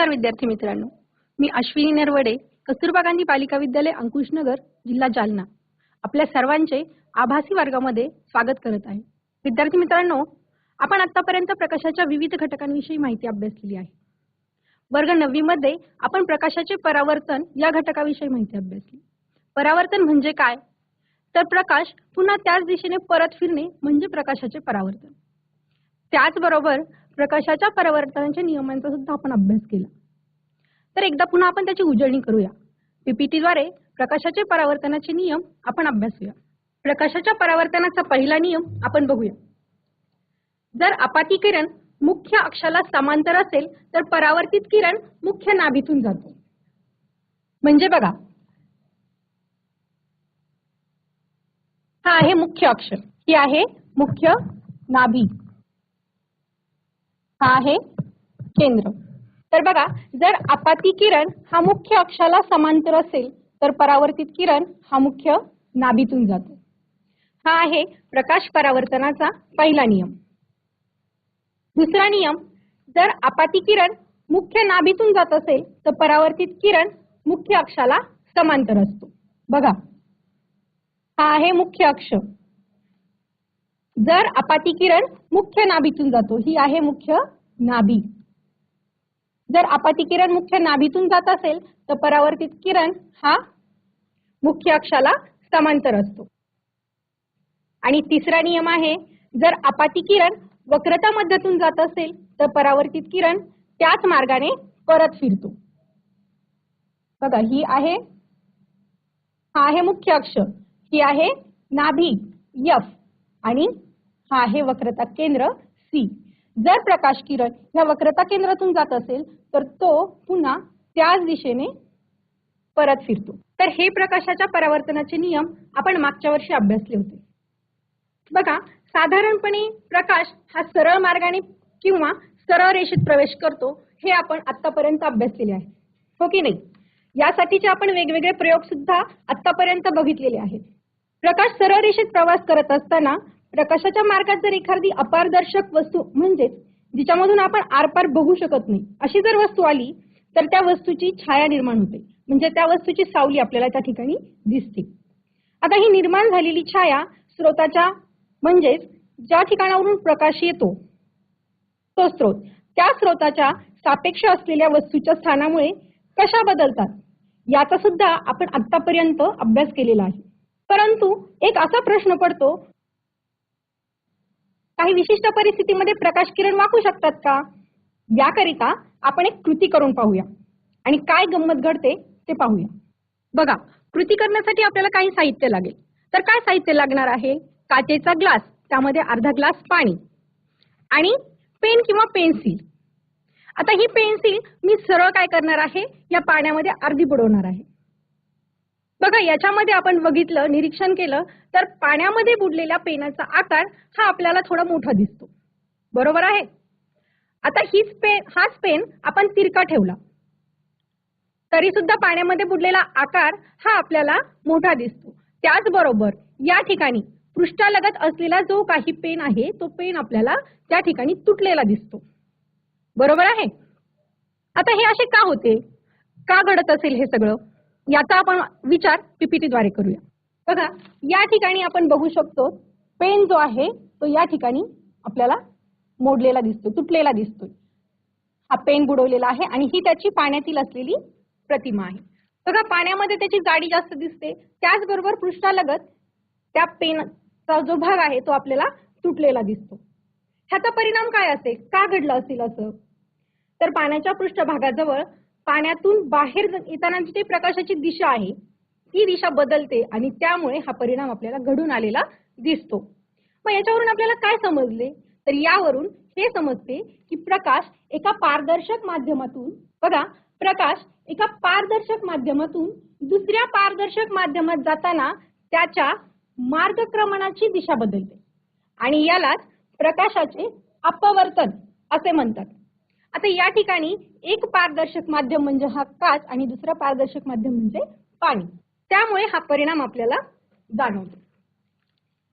नमस्कार विद्यार्थी मित्रांनो. मी अश्विनी नरवडे कस्तुरबा गांधी बालिका विद्यालय अंकुशनगर जिल्हा जालना. आपल्या सर्वांचे आभासी वर्गामध्ये स्वागत करत आहे. विद्यार्थी मित्रांनो आपण आतापर्यंत प्रकाशाच्या विविध घटकांविषयी माहिती अभ्यासलेली आहे. वर्ग नववी मध्ये आपण प्रकाशाचे परावर्तन या घटकाविषयी माहिती अभ्यासली. परावर्तन म्हणजे काय? तर प्रकाश पुन्हा त्याच दिशेने परत फिरणे म्हणजे प्रकाशाचे परावर्तन. त्याचबरोबर प्रकाशाच्या परावर्तनाच्या नियमांचा सुद्धा आपण अभ्यास केला. तर एकदा पुन्हा आपण त्याची उजळणी करूया. पीपीटी द्वारे प्रकाशाचे परावर्तनाचे नियम आपण अभ्यासूया प्रकाशाच्या परावर्तनाचा पहिला नियम आपण बघूया. जर अपाती किरण मुख्य अक्षाला समांतर असेल तर परावर्तित किरण मुख्य नाभीतून जातो. म्हणजे बघा हा आहे मुख्य अक्ष. ही आहे मुख्य नाभी. हा आहे केंद्र. तर बघा जर आपाती किरण हा मुख्य अक्षाला समांतर असेल तर परावर्तित किरण हा मुख्य नाभीतून जातो. हा आहे प्रकाश परावर्तनाचा पहिला नियम. दुसरा नियम जर आपाती किरण मुख्य नाभीतून जात असेल तर परावर्तित किरण मुख्य अक्षाला समांतर असतो. बघा हा आहे मुख्य अक्ष. जर अपाती किरण मुख्य नाभीतून जातो ही आहे मुख्य नाभी. जर अपाती किरण मुख्य नाभीतून जात असेल तर परावर्तित किरण हा मुख्य अक्षाला समांतर असतो. आणि तिसरा नियम आहे जर अपाती किरण वक्रता मध्यातून जात असेल तर परावर्तित किरण त्याच मार्गाने परत फिरतो. बघा ही आहे हा आहे मुख्य अक्ष ही आहे नाभी यफ आणि हा आहे वक्रता केंद्र सी जर प्रकाश किरण या वक्रता केंद्रातून जात असेल तर तो पुन्हा त्याच दिशेने परत फिरतो. तर हे प्रकाशाच्या परावर्तनाचे नियम आपण मागच्या वर्षी अभ्यासले होते. बघा साधारणपणे प्रकाश हा सरळ मार्गाने किंवा सरळ रेषेत प्रवेश करतो हे आपण आतापर्यंत अभ्यासलेले आहे. हो की नाही? यासाठीचे आपण वेगवेगळे प्रयोग सुद्धा आतापर्यंत बघितलेले आहेत. प्रकाश सरळ रेषेत प्रवास करत असताना प्रकाशाच्या मार्गात जर एखादी अपारदर्शक वस्तू म्हणजेच जिच्यामधून आपण आरपार बघू शकत नाही अशी जर वस्तू आली तर त्या वस्तूची छाया निर्माण होते. म्हणजे त्या वस्तूची सावली आपल्याला त्या ठिकाणी दिसते. आता ही निर्माण झालेली छाया स्रोताच्या म्हणजेच ज्या ठिकाणावरून प्रकाश येतो तो स्रोत. त्या स्रोताच्या सापेक्ष असलेल्या वस्तूच्या स्थानामुळे कशा बदलतात याचा सुद्धा आपण आतापर्यंत अभ्यास केलेला आहे. परंतु एक असा प्रश्न पडतो काही विशिष्ट परिस्थितीमध्ये प्रकाश किरण वाकू शकतात का? याकरिता आपण एक कृती करून पाहूया. आणि काय गंमत घडते ते पाहूया. बघा कृती करण्यासाठी आपल्याला काही साहित्य लागेल. तर काय साहित्य लागणार आहे? काचेचा ग्लास त्यामध्ये अर्धा ग्लास पाणी आणि पेन किंवा पेन्सिल. आता ही पेन्सिल मी सरळ काय करणार आहे? या पाण्यामध्ये अर्धी बुडवणार आहे. बघा याच्यामध्ये आपण बघितलं निरीक्षण केलं तर पाण्यामध्ये बुडलेल्या पेनाचा आकार हा आपल्याला थोडा मोठा दिसतो. बरोबर आहे? आता हीच पेन हाच पेन आपण तिरका ठेवला. तरी सुद्धा पाण्यामध्ये बुडलेला आकार हा आपल्याला मोठा दिसतो. त्याचबरोबर या ठिकाणी पृष्ठालगत असलेला जो काही पेन आहे तो पेन आपल्याला त्या ठिकाणी तुटलेला दिसतो. बरोबर आहे? आता हे असे का होते? का घडत असेल हे सगळं? याचा आपण विचार पीपीटी द्वारे करूया. बघा या ठिकाणी आपण बघू शकतो पेन जो आहे तो या ठिकाणी आपल्याला मोडलेला दिसतो तुटलेला दिसतोय. हा पेन बुडवलेला आहे आणि ही त्याची पाण्यातील असलेली प्रतिमा आहे. बघा पाण्यामध्ये त्याची जाडी जास्त दिसते. त्याचबरोबर पृष्ठालगत त्या पेनचा जो भाग आहे तो आपल्याला तुटलेला दिसतो. ह्याचा परिणाम काय असेल? का घडलं असेल असं? तर पाण्याच्या पृष्ठभागाजवळ पाण्यातून बाहेर येताना जी प्रकाशाची दिशा आहे ही दिशा बदलते आणि त्यामुळे हा परिणाम आपल्याला घडून आलेला दिसतो. मग याच्यावरून आपल्याला काय समजले? तर यावरून हे समजते की प्रकाश एका पारदर्शक माध्यमातून बघा प्रकाश एका पारदर्शक माध्यमातून दुसऱ्या पारदर्शक माध्यमात जाताना त्याच्या मार्गक्रमणाची दिशा बदलते. आणि यालाच प्रकाशाचे अपवर्तन असे म्हणतात. आता या ठिकाणी एक पारदर्शक माध्यम म्हणजे हा काच आणि दुसरा पारदर्शक माध्यम म्हणजे पाणी. त्यामुळे हा परिणाम आपल्याला जाणवतो.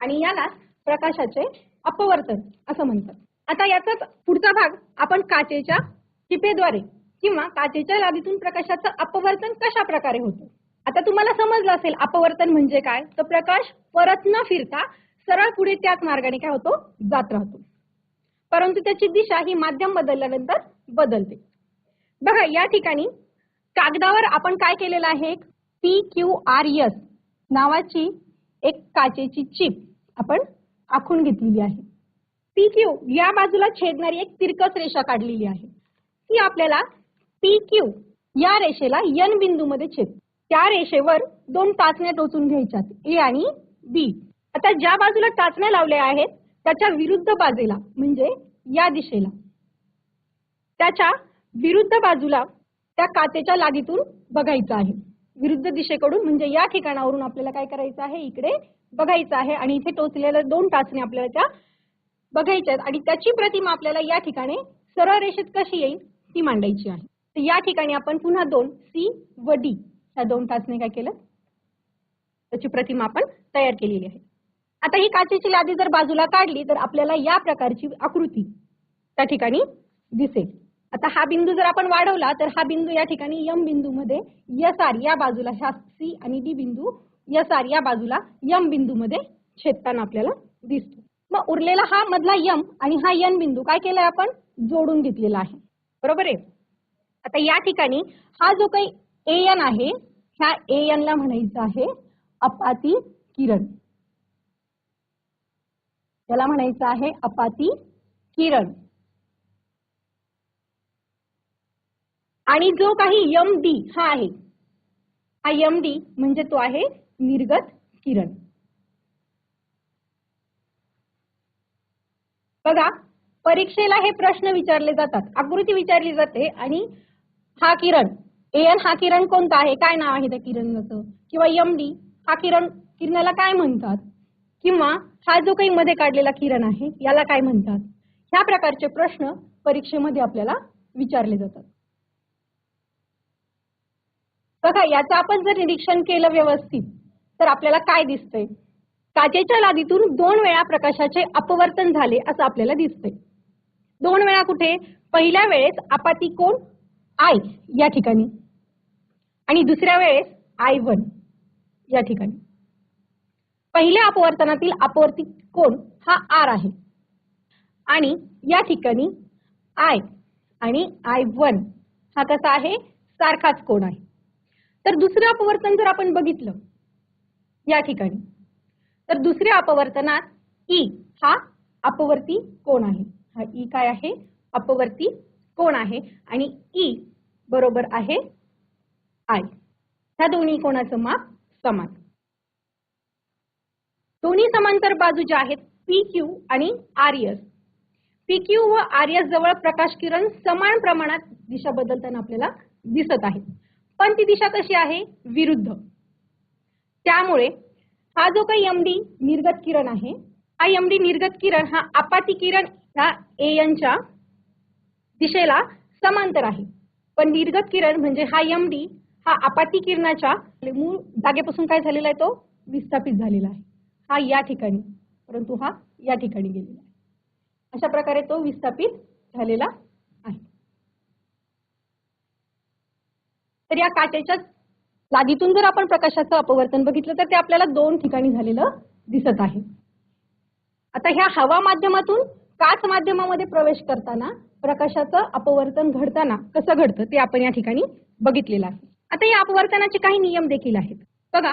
आणि याला प्रकाशाचे अपवर्तन असं म्हणतात. आता याचाच पुढचा भाग आपण काचेच्या टिपेद्वारे किंवा काचेच्या लादीतून प्रकाशाचं अपवर्तन कशा प्रकारे होतं? आता तुम्हाला समजलं असेल अपवर्तन म्हणजे काय? तर प्रकाश परत न फिरता सरळ पुढे त्याच मार्गाने काय होतो? जात राहतो. परंतु त्याची दिशा ही माध्यम बदलल्यानंतर बदलते. बघा या ठिकाणी कागदावर आपण काय केलेलं आहे? पी क्यू आर एस नावाची एक काचेची चिप आपण आखून घेतलेली आहे. पी क्यू या बाजूला छेदणारी एक तिरकस रेषा काढलेली आहे. ती आपल्याला पी क्यू या रेषेला यन बिंदूमध्ये छेद. त्या रेषेवर दोन टाचण्या टोचून घ्यायच्यात ए आणि बी आता ज्या बाजूला टाचण्या लावल्या आहेत त्याच्या विरुद्ध बाजूला म्हणजे या दिशेला. त्याच्या विरुद्ध बाजूला त्या काचेच्या लागीतून बघायचं आहे. विरुद्ध दिशेकडून म्हणजे या ठिकाणावरून आपल्याला काय करायचं आहे? इकडे बघायचं आहे. आणि इथे टोचलेल्या दोन टाचणे आपल्याला त्या बघायच्या आहेत. आणि त्याची प्रतिमा आपल्याला या ठिकाणी सरळ रेषेत कशी येईल? ती मांडायची आहे. तर या ठिकाणी आपण पुन्हा दोन सी व डी ह्या दोन टाचणे काय केलं त्याची प्रतिमा आपण तयार केलेली आहे. आता ही काचेची लादी जर बाजूला काढली तर आपल्याला या प्रकारची आकृती त्या ठिकाणी दिसेल. आता हा बिंदू जर आपण वाढवला तर हा बिंदू या ठिकाणी यम बिंदू मध्ये एस आर या बाजूला ह्या सी आणि डी बिंदू यस आर या बाजूला यम बिंदू मध्ये छेदताना आपल्याला दिसतो. मग उरलेला हा मधला यम आणि हा यन बिंदू काय केलाय आपण? जोडून घेतलेला आहे. बरोबर आहे? आता या ठिकाणी हा जो काही ए एन आहे ह्या ए एन ला म्हणायचं आहे अपाती किरण. त्याला म्हणायचं आहे अपाती किरण. आणि जो काही यम डी हा आहे हा यम डी म्हणजे तो आहे निर्गत किरण. बघा परीक्षेला हे प्रश्न विचारले जातात आकृती विचारली जाते आणि हा किरण एन हा किरण कोणता आहे? काय नाव आहे त्या किरणाचं? किंवा यम डी हा किरण किरणाला काय म्हणतात? किंवा हा जो काही मध्ये काढलेला किरण आहे याला काय म्हणतात? ह्या प्रकारचे प्रश्न परीक्षेमध्ये आपल्याला विचारले जातात. बघा याचं आपण जर निरीक्षण केलं व्यवस्थित तर आपल्याला काय दिसतंय? काचेच्या लादीतून दोन वेळा प्रकाशाचे अपवर्तन झाले असं आपल्याला दिसतंय. दोन वेळा कुठे? पहिल्या वेळेस आपाती कोण आय या ठिकाणी. आणि दुसऱ्या वेळेस आय वन या ठिकाणी. पहिल्या अपवर्तनातील अपवर्तित कोण हा आर आहे. आणि या ठिकाणी आय आणि आय वन हा कसा आहे? सारखाच कोण आहे. तर दुसरं अपवर्तन जर आपण बघितलं या ठिकाणी तर दुसऱ्या अपवर्तनात ई हा अपवर्ती कोण आहे. हा ई काय आहे? अपवर्ती कोण आहे. आणि ई बरोबर आहे आय ह्या दोन्ही कोणाचं माप समान. दोन्ही समांतर बाजू ज्या आहेत पी क्यू आणि आर्यस पी क्यू व आर्यस जवळ प्रकाश किरण समान प्रमाणात दिशा बदलताना आपल्याला दिसत आहे पण ती दिशा कशी आहे? विरुद्ध. त्यामुळे हा जो काही एमडी निर्गत किरण आहे हा एमडी निर्गत किरण हा आपाती किरण ह्या एनच्या दिशेला समांतर आहे. पण निर्गत किरण म्हणजे हा एमडी हा आपाती किरणाच्या मूळ जागेपासून काय झालेला आहे तो? विस्थापित झालेला आहे. हा या ठिकाणी परंतु हा या ठिकाणी गेलेला आहे. अशा प्रकारे तो विस्थापित झालेला आहे. तर या काचेच्या लादीतून जर आपण प्रकाशाचं अपवर्तन बघितलं तर ते आपल्याला दोन ठिकाणी झालेलं दिसत आहे. आता ह्या हवा माध्यमातून काच माध्यमामध्ये प्रवेश करताना प्रकाशाचं अपवर्तन घडताना कसं घडतं ते आपण या ठिकाणी बघितलेलं आहे. आता या अपवर्तनाचे काही नियम देखील आहेत. बघा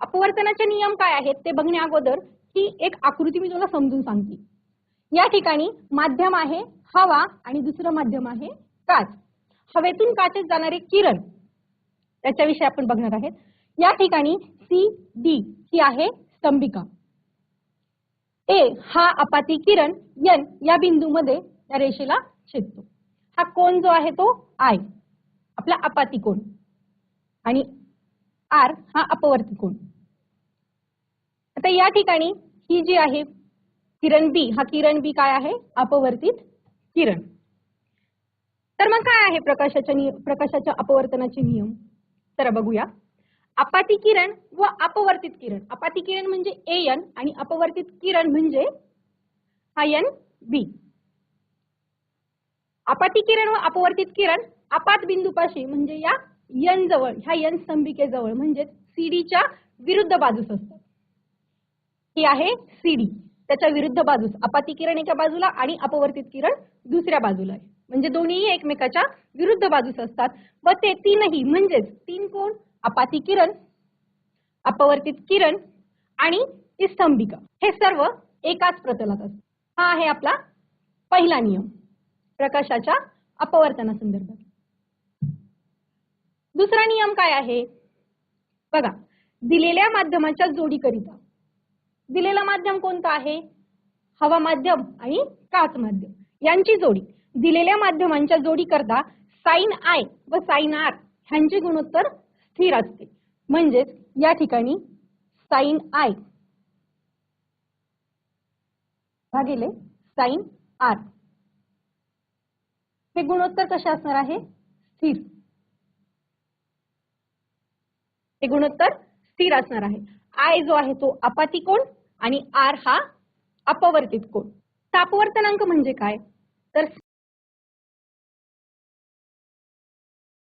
अपवर्तनाचे नियम काय आहेत ते बघण्या अगोदर ही एक आकृती मी तुला समजून सांगते. या ठिकाणी माध्यम आहे हवा आणि दुसरं माध्यम आहे काच. हवेतून काचेत जाणारे किरण त्याच्याविषयी आपण बघणार आहेत. या ठिकाणी सी डी ही आहे स्तंभिका. ए हा अपाती किरण एन या बिंदूमध्ये या रेषेला छेदतो. हा कोण जो आहे तो आय आपला अपाती कोण आणि आर हा अपवर्ती कोण आता या ठिकाणी ही जी आहे किरण बी हा किरण बी काय आहे? अपवर्तित किरण. तर मग काय आहे प्रकाशाच्या प्रकाशाच्या अपवर्तनाचे नियम? तर बघूया. अपाती किरण व अपवर्तित किरण. अपाती किरण म्हणजे ए एन आणि अपवर्तित किरण म्हणजे आय एन बी अपाती किरण व अपवर्तित किरण आपात बिंदूपाशी म्हणजे या यन जवळ ह्या यन स्तंभिकेजवळ म्हणजेच सीडीच्या विरुद्ध बाजूस असतात ही आहे सीडी त्याच्या विरुद्ध बाजूस. अपाती किरण एका बाजूला आणि अपवर्तित किरण दुसऱ्या बाजूला आहे. म्हणजे दोन्हीही एकमेकाच्या विरुद्ध बाजूस असतात. व ते तीनही म्हणजेच तीन कोण? अपाती किरण अपवर्तित किरण आणि स्तंभिका. हे सर्व एकाच प्रतलात असतात. हा आहे आपला पहिला नियम. प्रकाशाच्या अपवर्तनासंदर्भात. दुसरा नियम काय आहे? बघा दिलेल्या माध्यमाच्या जोडीकरिता. दिलेला माध्यम कोणता आहे? हवा माध्यम आणि काच माध्यम. यांची जोडी. दिलेल्या माध्यमांच्या जोडी करता साइन आय व साईन आर ह्यांचे गुणोत्तर स्थिर असते. म्हणजेच या ठिकाणी साईन आय भागिले साईन आर. हे गुणोत्तर कसे असणार आहे? स्थिर. हे गुणोत्तर स्थिर असणार आहे. आय जो आहे तो अपाती कोण आणि आर हा अपवर्तित कोण तापवर्तनांक म्हणजे काय? तर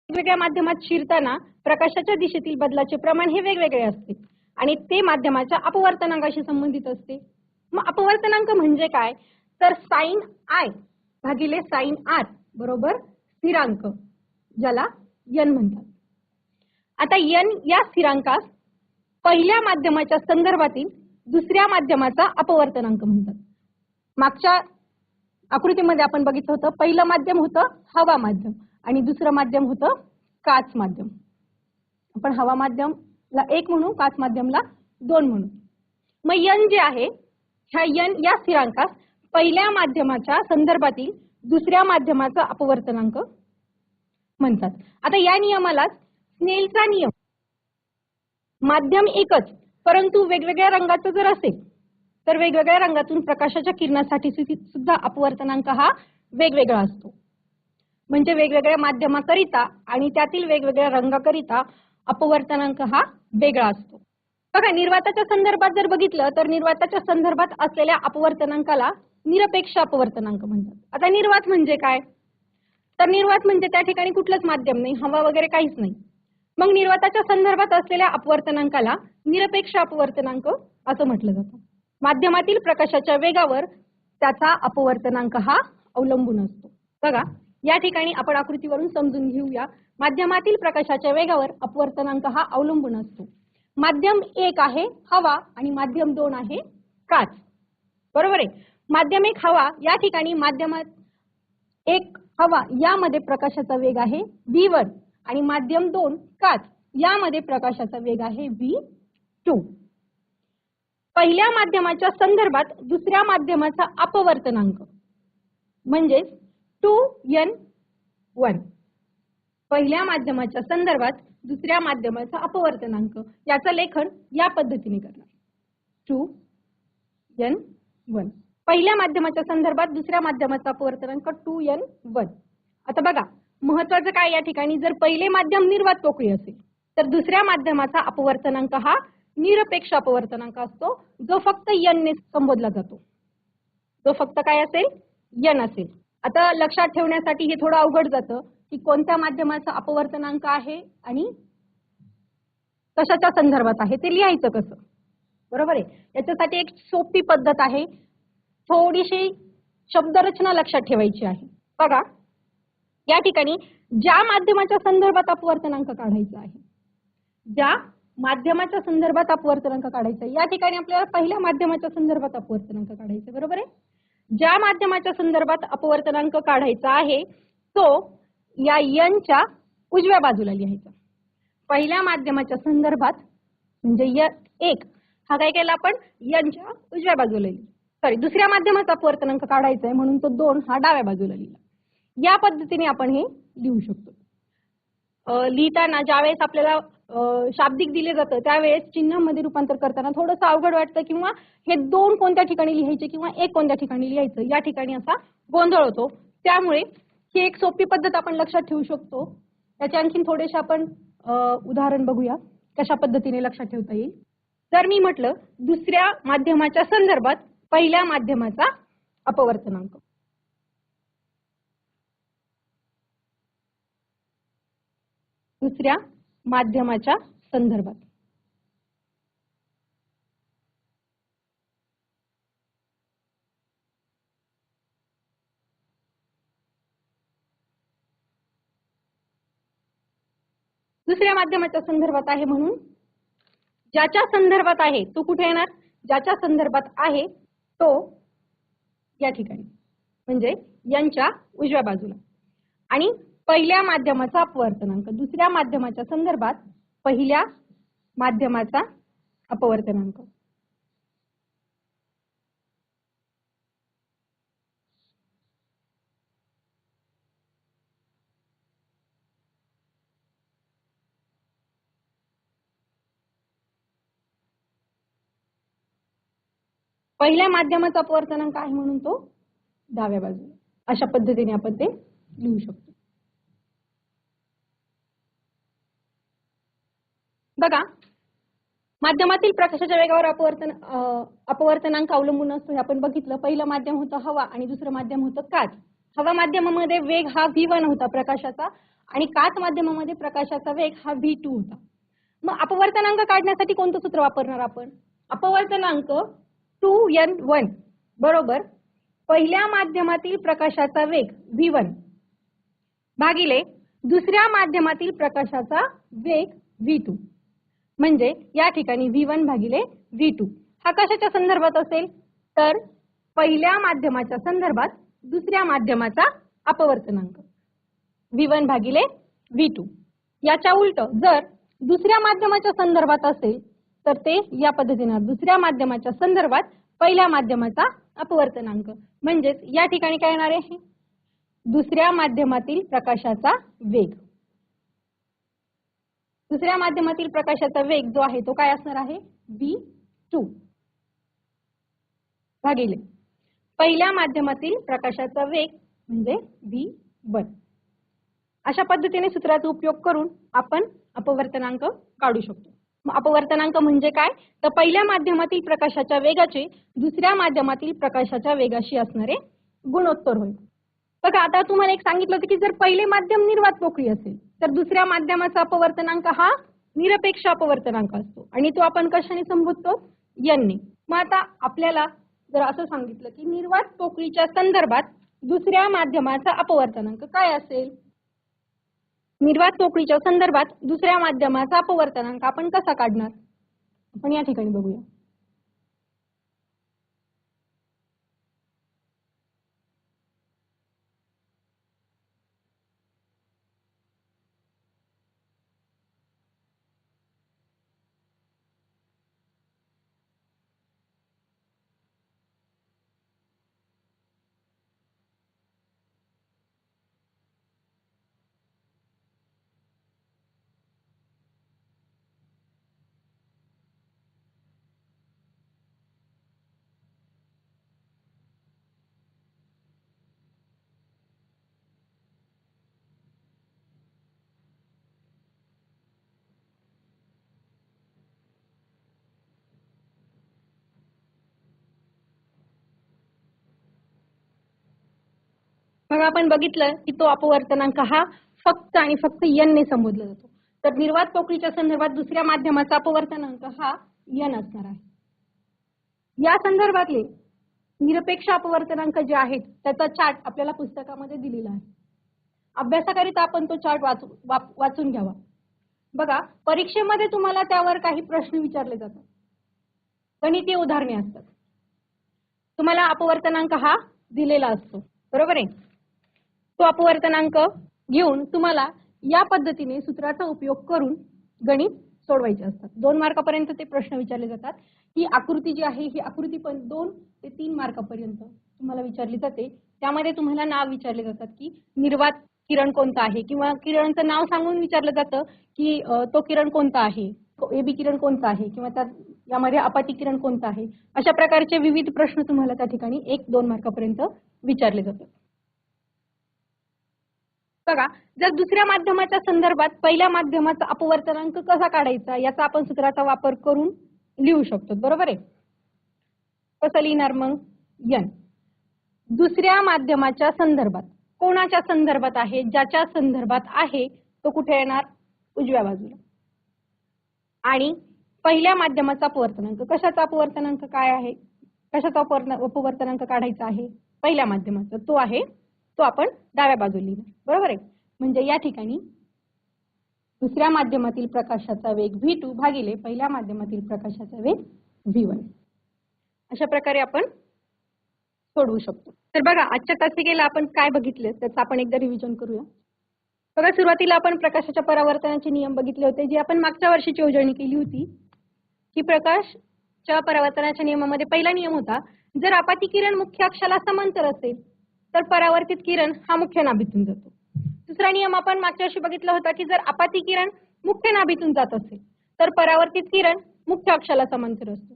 वेगवेगळ्या माध्यमात शिरताना प्रकाशाच्या दिशेतील बदलाचे प्रमाण हे वेगवेगळे असते. आणि ते माध्यमाच्या अपवर्तनांकाशी संबंधित असते. मग अपवर्तनांक म्हणजे काय? तर साईन आय भागिले साईन आर बरोबर स्थिरांक ज्याला यन म्हणतात. आता यन या स्थिरांकास पहिल्या माध्यमाच्या संदर्भातील दुसऱ्या माध्यमाचा अपवर्तनांक म्हणतात. मागच्या आकृतीमध्ये आपण बघितलं होतं पहिलं माध्यम होतं हवा माध्यम. आणि दुसरं माध्यम होतं काच माध्यम. आपण हवा माध्यमला एक म्हणू काच माध्यमला दोन म्हणू. मग यन जे आहे ह्या यन या स्थिरांकास पहिल्या माध्यमाच्या संदर्भातील दुसऱ्या माध्यमाचा अपवर्तनांक म्हणतात. आता या नियमालाच स्नेलचा नियम. माध्यम एकच परंतु वेगवेगळ्या रंगाचं जर असेल तर वेगवेगळ्या रंगातून प्रकाशाच्या किरणासाठी सुद्धा अपवर्तनांक हा वेगवेगळा असतो. म्हणजे वेगवेगळ्या माध्यमाकरिता आणि त्यातील वेगवेगळ्या रंगाकरिता अपवर्तनांक हा वेगळा असतो. बघा निर्वाताच्या संदर्भात जर बघितलं तर निर्वाताच्या संदर्भात असलेल्या अपवर्तनांकाला निरपेक्ष अपवर्तनांक म्हणतात. आता निर्वात म्हणजे काय? तर निर्वात म्हणजे त्या ठिकाणी कुठलंच माध्यम नाही हवा वगैरे काहीच नाही. मग निर्वाताच्या संदर्भात असलेल्या अपवर्तनांकाला निरपेक्ष अपवर्तनांक असं म्हटलं जातं. माध्यमातील प्रकाशाच्या वेगावर त्याचा अपवर्तनांक हा अवलंबून असतो. बघा या ठिकाणी आपण आकृतीवरून समजून घेऊया. माध्यमातील प्रकाशाच्या वेगावर अपवर्तनांक हा अवलंबून असतो. माध्यम एक आहे हवा आणि माध्यम दोन आहे काच. बरोबर आहे? माध्यम एक हवा या ठिकाणी माध्यमात एक हवा यामध्ये प्रकाशाचा वेग आहे व्ही वन आणि माध्यम दोन काच यामध्ये प्रकाशाचा वेग आहे व्ही टू पहिल्या माध्यमाच्या संदर्भात दुसऱ्या माध्यमाचा अपवर्तनांक. म्हणजेच टू एन वन. पहिल्या माध्यमाच्या संदर्भात दुसऱ्या माध्यमाचा अपवर्तनांक. याचं लेखन या पद्धतीने करणार. Two n one. पहिल्या माध्यमाच्या संदर्भात दुसऱ्या माध्यमाचा अपवर्तनांक टू एन वन. आता बघा महत्वाचं काय या ठिकाणी? जर पहिले माध्यम निर्वात पोकळी असेल तर दुसऱ्या माध्यमाचा अपवर्तनांक हा निरपेक्ष अपवर्तनांक असतो जो फक्त यन ने संबोधला जातो. जो फक्त काय असेल? यन असेल. आता लक्षात ठेवण्यासाठी हे थोडं अवघड जातं की कोणत्या माध्यमाचा अपवर्तनांक आहे आणि कशाच्या संदर्भात आहे ते लिहायचं कसं? बरोबर आहे? याच्यासाठी एक सोपी पद्धत आहे. थोडीशी शब्दरचना लक्षात ठेवायची आहे. बघा या ठिकाणी ज्या माध्यमाच्या संदर्भात अपवर्तनांक काढायचा आहे ज्या माध्यमाच्या संदर्भात अपवर्तनांक काढायचा या ठिकाणी आपल्याला पहिल्या माध्यमाच्या संदर्भात अपवर्तनांक काढायचं बरोबर आहे? ज्या माध्यमाच्या संदर्भात अपवर्तनांक काढायचा आहे तो या यनच्या उजव्या बाजूला लिहायचा. पहिल्या माध्यमाच्या संदर्भात म्हणजे य एक हा काय केला आपण? यांच्या उजव्या बाजूला लिहिला. सॉरी दुसऱ्या माध्यमाचा अपवर्तनांक काढायचा आहे म्हणून तो दोन हा डाव्या बाजूला लिहिला. या पद्धतीने आपण हे लिहू शकतो. लिहिताना ज्यावेळेस आपल्याला शाब्दिक दिले जातं. त्यावेळेस चिन्हामध्ये रूपांतर करताना थोडंसं अवघड वाटतं किंवा हे दोन कोणत्या ठिकाणी लिहायचे किंवा एक कोणत्या ठिकाणी लिहायचं या ठिकाणी असा गोंधळ होतो. त्यामुळे ही एक सोपी पद्धत आपण लक्षात ठेवू शकतो. त्याचे आणखीन थोडेसे आपण उदाहरण बघूया. कशा पद्धतीने लक्षात ठेवता येईल? जर मी म्हटलं दुसऱ्या माध्यमाच्या संदर्भात पहिल्या माध्यमाचा अपवर्तनांक. दुसऱ्या माध्यमाच्या संदर्भात. दुसऱ्या माध्यमाच्या संदर्भात आहे म्हणून ज्याच्या संदर्भात आहे तो कुठे येणार? ज्याच्या संदर्भात आहे तो या ठिकाणी. म्हणजे यांच्या उजव्या बाजूला. आणि पहिल्या माध्यमाचा अपवर्तनांक. दुसऱ्या माध्यमाच्या संदर्भात पहिल्या माध्यमाचा अपवर्तनांक. पहिल्या माध्यमाचा अपवर्तनांक आहे म्हणून तो डाव्या बाजूला. अशा पद्धतीने आपण ते लिहू शकतो. बघा माध्यमातील प्रकाशाच्या वेगावर अपवर्तन अपवर्तनांक अवलंबून असतो हे आपण बघितलं. पहिलं माध्यम होतं हवा आणि दुसरं माध्यम होतं काच. हवा माध्यमामध्ये वेग हा व्ही वन होता प्रकाशाचा आणि काच माध्यमामध्ये प्रकाशाचा वेग हा व्ही टू होता. मग अपवर्तनांक काढण्यासाठी कोणतं सूत्र वापरणार आपण? अपवर्तनांक टू एन वन बरोबर? पहिल्या माध्यमातील प्रकाशाचा वेग व्ही वन भागिले दुसऱ्या माध्यमातील प्रकाशाचा वेग व्ही टू म्हणजे या ठिकाणी व्ही वन भागिले व्ही टू हा कशाच्या संदर्भात असेल? तर पहिल्या माध्यमाच्या संदर्भात दुसऱ्या माध्यमाचा अपवर्तनांक. व्ही वन भागिले व्ही टू याच्या उलट जर दुसऱ्या माध्यमाच्या संदर्भात असेल तर ते या पद्धतीने दुसऱ्या माध्यमाच्या संदर्भात पहिल्या माध्यमाचा अपवर्तनांक. म्हणजेच या ठिकाणी काय येणार आहे? दुसऱ्या माध्यमातील प्रकाशाचा वेग. दुसऱ्या माध्यमातील प्रकाशाचा वेग जो आहे तो काय असणार आहे? बी टू भागिले. पहिल्या माध्यमातील प्रकाशाचा वेग म्हणजे बी वन अशा पद्धतीने सूत्राचा उपयोग करून आपण अपवर्तनांक काढू शकतो. अपवर्तनांक म्हणजे काय? तर पहिल्या माध्यमातील प्रकाशाच्या वेगाचे दुसऱ्या माध्यमातील प्रकाशाच्या वेगाशी असणारे गुणोत्तर होईल बघा आता तुम्हाला एक सांगितलं होतं की जर पहिले माध्यम निर्वात पोकळी असेल तर दुसऱ्या माध्यमाचा अपवर्तनांक हा निरपेक्ष अपवर्तनांक असतो. आणि तो आपण कशाने संबोधतो? यांनी. मग आता आपल्याला जर असं सांगितलं की निर्वात पोकळीच्या संदर्भात दुसऱ्या माध्यमाचा अपवर्तनांक काय असेल? निर्वात पोकळीच्या संदर्भात दुसऱ्या माध्यमाचा अपवर्तनांक आपण कसा काढणार? आपण या ठिकाणी बघूया. मग आपण बघितलं की तो अपवर्तनांक हा फक्त आणि फक्त यन ने संबोधला जातो. तर निर्वात पोकळीच्या संदर्भात दुसऱ्या माध्यमाचा अपवर्तनांक हा यन असणार आहे. या संदर्भातले निरपेक्ष अपवर्तनांक जे आहेत त्याचा चार्ट आपल्याला पुस्तकामध्ये दिलेला आहे. अभ्यासाकरिता आपण तो चार्ट वाचू वाचून घ्यावा. बघा परीक्षेमध्ये तुम्हाला त्यावर काही प्रश्न विचारले जातात. गणितीय उदाहरणे असतात. तुम्हाला अपवर्तनांक हा दिलेला असतो. बरोबर आहे? तो अपवर्तनांक घेऊन तुम्हाला या पद्धतीने सूत्राचा उपयोग करून गणित सोडवायचे असतात. दोन मार्कापर्यंत ते प्रश्न विचारले जातात. ही आकृती जी आहे ही आकृती पण दोन ते तीन मार्कापर्यंत तुम्हाला विचारली जाते. त्यामध्ये तुम्हाला नाव विचारले जातात की निर्वात किरण कोणता आहे? किंवा किरणचं नाव सांगून विचारलं जातं की तो किरण कोणता आहे? एबी किरण कोणता आहे? किंवा त्या यामध्ये अपाती किरण कोणता आहे? अशा प्रकारचे विविध प्रश्न तुम्हाला त्या ठिकाणी एक दोन मार्कापर्यंत विचारले जातात. बघा जर दुसऱ्या माध्यमाच्या संदर्भात पहिल्या माध्यमाचा अपवर्तनांक कसा काढायचा याचा आपण सूत्राचा वापर करून लिहू शकतो. बरोबर आहे? कसं लिहिणार मग? यन दुसऱ्या माध्यमाच्या संदर्भात. कोणाच्या संदर्भात आहे? ज्याच्या संदर्भात आहे तो कुठे येणार? उजव्या बाजूला. आणि पहिल्या माध्यमाचा अपवर्तनांक. कशाचा अपवर्तनांक काय आहे? कशाचा अपवर्तन- अपवर्तनांक काढायचा आहे? पहिल्या माध्यमाचा. तो आहे तो आपण डाव्या बाजूला लिहिणार. बरोबर आहे? म्हणजे या ठिकाणी दुसऱ्या माध्यमातील प्रकाशाचा वेग व्ही टू भागिले पहिल्या माध्यमातील प्रकाशाचा वेग व्ही वन अशा प्रकारे आपण सोडवू शकतो. तर बघा आजच्या तासिकेला आपण काय बघितले? त्याचं आपण एकदा रिव्हिजन करूया. बघा सुरुवातीला आपण प्रकाशाच्या परावर्तनाचे नियम बघितले होते जे आपण मागच्या वर्षीची उजळणी केली होती. की प्रकाशच्या परावर्तनाच्या नियमामध्ये पहिला नियम होता जर आपाती किरण मुख्य अक्षाला समांतर असेल तर परावर्तित किरण हा मुख्य नाभीतून जातो. दुसरा नियम आपण मागच्या वर्षी बघितला होता की जर आपाती किरण मुख्य नाभीतून जात असेल तर परावर्तित किरण मुख्य अक्षाला समांतर असतो.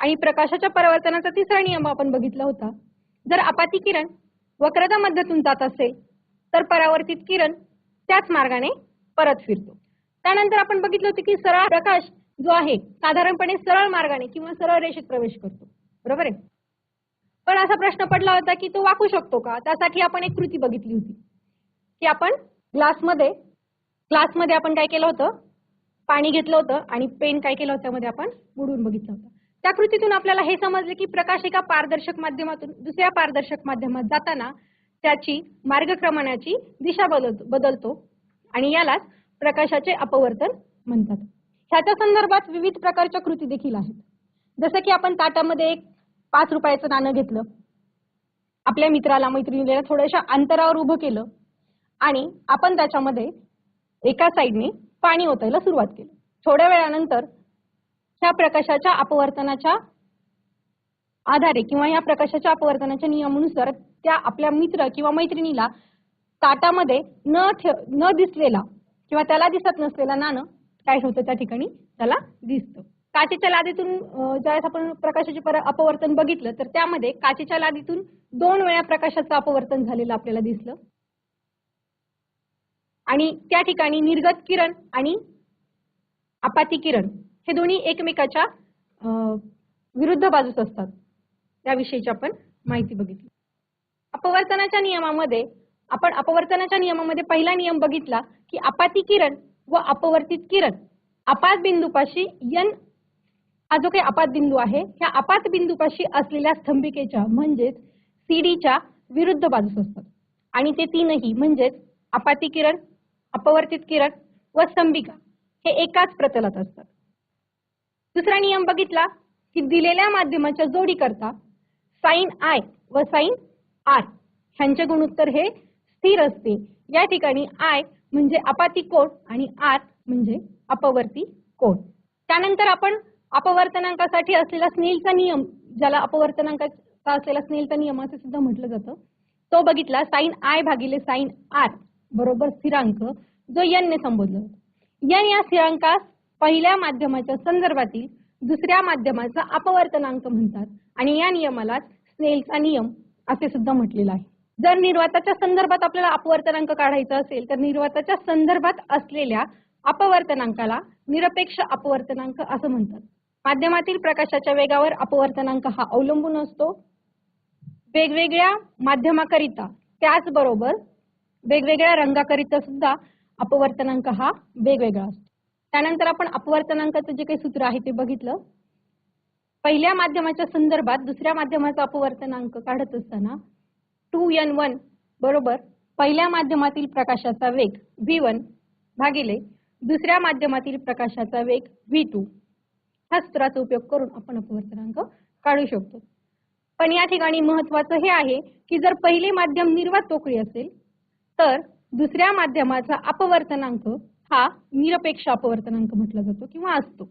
आणि प्रकाशाच्या परावर्तनाचा तिसरा नियम आपण बघितला होता जर आपाती किरण वक्रता मध्यातून जात असेल तर परावर्तित किरण त्याच मार्गाने परत फिरतो. त्यानंतर आपण बघितलं होतं की सरळ प्रकाश जो आहे साधारणपणे सरळ मार्गाने किंवा सरळ रेषेत प्रवेश करतो. बरोबर आहे? पण असा प्रश्न पडला होता की तो वाकू शकतो का? त्यासाठी आपण एक कृती बघितली होती. की आपण ग्लासमध्ये ग्लासमध्ये आपण काय केलं होतं? पाणी घेतलं होतं आणि पेन काय केलं होतं? त्यामध्ये आपण बुडवून बघितलं होतं. त्या कृतीतून आपल्याला हे समजले की प्रकाश एका पारदर्शक माध्यमातून दुसऱ्या पारदर्शक माध्यमात जाताना त्याची मार्गक्रमणाची दिशा बदलतो बदलतो आणि यालाच प्रकाशाचे अपवर्तन म्हणतात. ह्याच्या संदर्भात विविध प्रकारच्या कृती देखील आहेत. जसं की आपण ताटामध्ये एक पाच रुपयाचं नाणं घेतलं. आपल्या मित्राला मैत्रिणीला थोड्याशा अंतरावर उभं केलं आणि आपण त्याच्यामध्ये एका साईडने पाणी ओतायला सुरुवात केली. थोड्या वेळानंतर ह्या प्रकाशाच्या अपवर्तनाच्या आधारे किंवा या प्रकाशाच्या अपवर्तनाच्या नियमानुसार त्या आपल्या मित्र किंवा मैत्रिणीला ताटामध्ये न ठेव न दिसलेला किंवा त्याला दिसत नसलेला नाणं काय होतं त्या ठिकाणी त्याला दिसतं. काचेच्या लादीतून ज्यावेळेस आपण प्रकाशाचे पर अपवर्तन बघितलं तर त्यामध्ये काचेच्या लादीतून दोन वेळा प्रकाशाचं अपवर्तन झालेलं आपल्याला दिसलं. आणि त्या ठिकाणी निर्गत किरण आणि आपाती किरण हे दोन्ही एकमेकाच्या अं, विरुद्ध बाजूस असतात. त्याविषयीची आपण माहिती बघितली. अपवर्तनाच्या नियमामध्ये आपण अपवर्तनाच्या नियमामध्ये पहिला नियम बघितला की आपाती किरण व अपवर्तित किरण आपात बिंदूपाशी यन हा जो काही आपात बिंदू आहे ह्या आपात बिंदूपाशी असलेल्या स्तंभिकेच्या म्हणजेच सीडीच्या विरुद्ध बाजूस असतात. आणि ते तीनही म्हणजेच आपाती किरण अपवर्तित किरण व स्तंभिका हे एकाच प्रतलात असतात. दुसरा नियम बघितला की दिलेल्या माध्यमाच्या जोडी करता साइन आय व साइन आर ह्यांचे गुणोत्तर हे स्थिर असते. या ठिकाणी आय म्हणजे अपाती कोण आणि आर म्हणजे अपवर्ती कोण त्यानंतर आपण अपवर्तनांकासाठी असलेला स्नेलचा नियम ज्याला अपवर्तनांकाचा असलेला स्नेलचा नियम असं सुद्धा म्हटलं जातं तो बघितला साईन आय भागिले साइन आर बरोबर स्थिरांक जो यन ने संबोधला जातो यन या स्थिरांकास पहिल्या माध्यमाच्या संदर्भातील दुसऱ्या माध्यमाचा अपवर्तनांक म्हणतात आणि या नियमाला स्नेलचा नियम असे सुद्धा म्हटलेलं आहे. जर निर्वाताच्या संदर्भात आपल्याला अपवर्तनांक काढायचा असेल तर निर्वाताच्या संदर्भात असलेल्या अपवर्तनांकाला निरपेक्ष अपवर्तनांक असं म्हणतात. माध्यमातील प्रकाशाच्या वेगावर अपवर्तनांक हा अवलंबून असतो. वेगवेगळ्या माध्यमाकरिता त्याचबरोबर वेगवेगळ्या रंगाकरिता सुद्धा अपवर्तनांक हा वेगवेगळा असतो. त्यानंतर आपण अपवर्तनांकाचं जे काही सूत्र आहे ते बघितलं. पहिल्या माध्यमाच्या संदर्भात दुसऱ्या माध्यमाचा अपवर्तनांक काढत असताना टू एन वन बरोबर पहिल्या माध्यमातील प्रकाशाचा वेग व्ही वन भागिले दुसऱ्या माध्यमातील प्रकाशाचा वेग व्ही टू. ह्या सूत्राचा उपयोग करून आपण अपवर्तनांक काढू शकतो. पण या ठिकाणी महत्वाचं हे आहे की जर पहिले माध्यम निर्वात पोकळी असेल तर दुसऱ्या माध्यमाचा अपवर्तनांक हा निरपेक्ष अपवर्तनांक म्हटला जातो किंवा असतो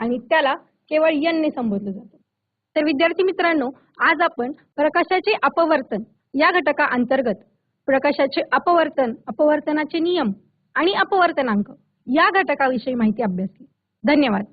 आणि त्याला केवळ यन ने संबोधलं जातं. तर विद्यार्थी मित्रांनो आज आपण प्रकाशाचे अपवर्तन या घटका अंतर्गत प्रकाशाचे अपवर्तन अपवर्तनाचे नियम आणि अपवर्तनांक या घटकाविषयी माहिती अभ्यासली. धन्यवाद.